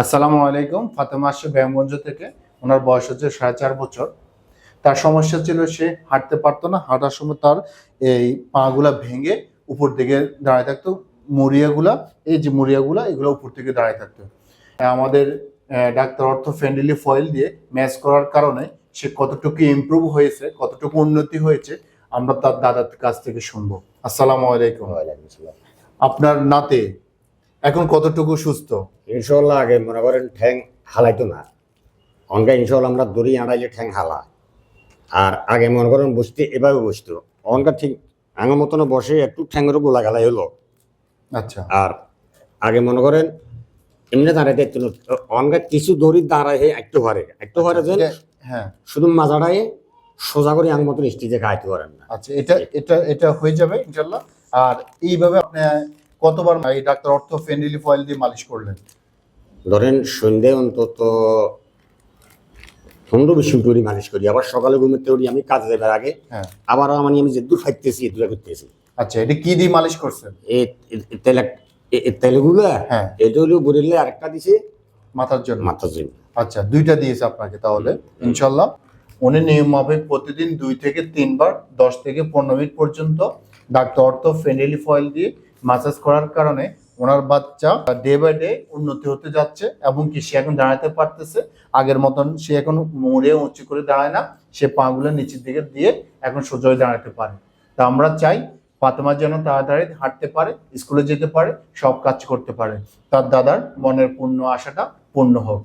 আসসালামু আলাইকুম ফাতেমা আসছে ব্যায়ামগঞ্জ থেকে। ওনার বয়স হচ্ছে সাড়ে চার বছর। তার সমস্যা ছিল সে হাঁটতে পারতো না। হাঁটার সময় তার এই পাগুলা ভেঙে উপর দিকে দাঁড়ায় থাকতো। মুড়িয়াগুলা এই যে মুড়িয়াগুলা এগুলো উপর থেকে দাঁড়ায় থাকতো। আমাদের ডাক্তার অর্থ ফ্রেন্ডলি ফয়েল দিয়ে ম্যাচ করার কারণে সে কতটুকু ইমপ্রুভ হয়েছে কতটুকু উন্নতি হয়েছে আমরা তার দাদার কাছ থেকে শুনব। আসসালামু আলাইকুম। আপনার নাতে এখন কতটুকু সুস্থ? ইনশাল্লাহ আগে মনে করেন ঠ্যাং হালাইতো না। অনকা ইনশাল্লাহ আমরা দড়ি আড়াইলে ঠ্যাং হালা। আর আগে মনে করেন বসতে এভাবে বসতো। অনকা ঠিক আঙের মতন বসে একটু ঠ্যাংয়েরও গোলা গালাই হলো। আচ্ছা। আর আগে মনে করেন এমনি দাঁড়াইতে একটু অনকা কিছু দড়ি দাঁড়ায় একটু হারে একটু হারে এটা- হ্যাঁ। শুধু মাজাটায় সোজা করে আঙ মতন স্টিজে খাইতে পারেন না। আচ্ছা এটা এটা এটা হয়ে যাবে ইনশাল্লাহ আর এইভাবে আপনি কতবার এই ডাক্তার অর্থ ফেন্ডিলি ফয়েল দিয়ে মালিশ করলেন? ধরেন সন্ধ্যে অন্তত পনেরো বিশ মিনিট করে মালিশ করি। আবার সকালে ঘুমেতে উঠি আমি কাজে যাবার আগে। হ্যাঁ। আবার মানে আমি যে দূর ফাইতেছি এদুরা করতেছি আচ্ছা এটা কি দিয়ে মালিশ করছেন? তেলেগুলো? হ্যাঁ। এটা হলো বরিলে আরেকটা দিছে মাথার জন্য। মাথার জন্য। আচ্ছা দুইটা দিয়েছে আপনাকে তাহলে ইনশাল্লাহ। উনি নিয়ম মাফিক প্রতিদিন দুই থেকে তিনবার দশ থেকে পনেরো মিনিট পর্যন্ত ডাক্তার অর্থ ফেন্ডেলি ফয়েল দিয়ে মাসাজ করার কারণে ওনার বাচ্চা ডে বাই ডে উন্নতি হতে যাচ্ছে এবং কি সে এখন দাঁড়াতে পারতেছে। আগের মতন সে এখন মুড়ে উঁচু করে দাঁড়ায় না, সে পাগুলো নিচের দিকে দিয়ে এখন সোজা দাঁড়াতে পারে। তা আমরা চাই ফাতেমা যেন তাড়াতাড়ি হাঁটতে পারে, স্কুলে যেতে পারে, সব কাজ করতে পারে। তার দাদার মনের পূর্ণ আশাটা পূর্ণ হোক।